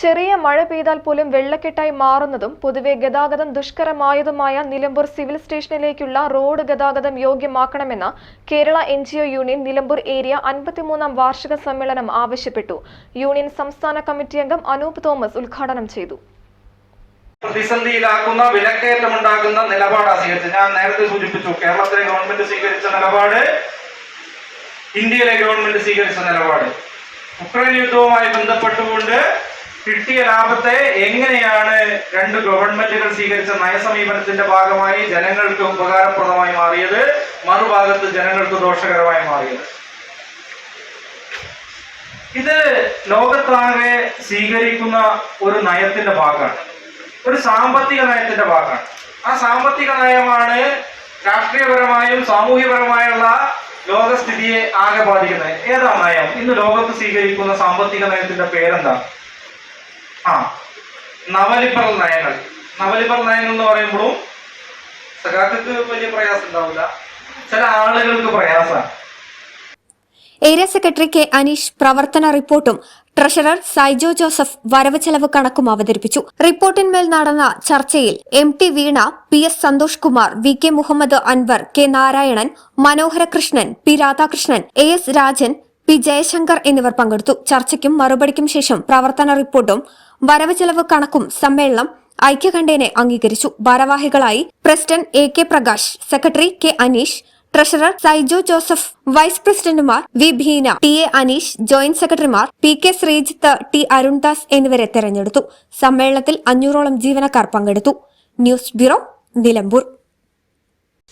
ചെറിയ മഴ പെയ്താൽ പോലും വെള്ളക്കെട്ടായി മാറുന്നതും പൊതുവെ ഗതാഗതം ദുഷ്കരമായതുമായ നിലമ്പൂർ സിവിൽ സ്റ്റേഷനിലേക്കുള്ള റോഡ് ഗതാഗതം യോഗ്യമാക്കണമെന്ന് Kerala N union Nilambur area അൻപത്തിമൂന്നാം വാർഷിക സമ്മേളനം ആവശ്യപ്പെട്ടു. യൂണിയൻ സംസ്ഥാന കമ്മിറ്റി അംഗം അനൂപ് തോമസ് ഉദ്ഘാടനം ചെയ്തു. പ്രതിസന്ധിയിലാക്കുന്ന വിലക്കയറ്റമുണ്ടാക്കുന്ന നിലപാടാണ് സ്വീകരിച്ചത്. ഞാൻ നേരത്തെ സൂചിപ്പിച്ചു കേരളത്തിലെ ഗവൺമെന്റ് സ്വീകരിച്ച നിലപാട് ഇന്ത്യയിലെ ഗവൺമെന്റ് സ്വീകരിച്ച നിലപാട്. ഉക്രൈൻ യുദ്ധവുമായി ബന്ധപ്പെട്ടുകൊണ്ട് കിട്ടിയ ലാഭത്തെ എങ്ങനെയാണ് രണ്ട് ഗവൺമെന്റുകൾ സ്വീകരിച്ച നയസമീപനത്തിന്റെ ഭാഗമായി ജനങ്ങൾക്ക് ഉപകാരപ്രദമായി മാറിയത്? മറുഭാഗത്ത് ജനങ്ങൾക്ക് ദോഷകരമായി മാറിയത്. ഇത് ലോകത്താകെ സ്വീകരിക്കുന്ന ഒരു നയത്തിന്റെ ഭാഗമാണ്. ഒരു സാമ്പത്തിക നയത്തിന്റെ ഭാഗമാണ്. ആ സാമ്പത്തിക നയമാണ് രാഷ്ട്രീയപരമായും സാമൂഹ്യപരമായുള്ള ലോകസ്ഥിതിയെ ആകെ ബാധിക്കുന്നത്. ഏതാ നയം? ഇന്ന് ലോകത്ത് സ്വീകരിക്കുന്ന സാമ്പത്തിക നയത്തിന്റെ പേരെന്താ ആ നവലിബറൽ നയങ്ങൾ. നവലിബറൽ നയങ്ങൾ എന്ന് പറയുമ്പോഴും സഖാക്കൾക്ക് വലിയ പ്രയാസം ഉണ്ടാവില്ല. ചില ആളുകൾക്ക് പ്രയാസമാണ്. ഏരിയ സെക്രട്ടറി കെ അനീഷ് പ്രവർത്തന റിപ്പോർട്ടും ട്രഷറർ സൈജോ ജോസഫ് വരവ് ചെലവ് കണക്കും അവതരിപ്പിച്ചു. റിപ്പോർട്ടിന്മേൽ നടന്ന ചർച്ചയിൽ M T Veena P S Santhosh Kumar V K Muhammad Anwar K Narayanan Manohara Krishnan P Radhakrishnan A S Rajan P Jayasankar എന്നിവർ പങ്കെടുത്തു. ചർച്ചയ്ക്കും മറുപടിക്കും ശേഷം പ്രവർത്തന റിപ്പോർട്ടും വരവ് ചെലവ് കണക്കും സമ്മേളനം ഐക്യകണ്ഠേനെ അംഗീകരിച്ചു. ഭാരവാഹികളായി president A K Prakash secretary K Aneesh treasurer Saijo Joseph vice പ്രസിഡന്റുമാർ V Beena T A Aneesh joint സെക്രട്ടറിമാർ P K Sreejith T Arundas എന്നിവരെ തെരഞ്ഞെടുത്തു. സമ്മേളനത്തിൽ അഞ്ഞൂറോളം ജീവനക്കാർ പങ്കെടുത്തു. News bureau Nilambur.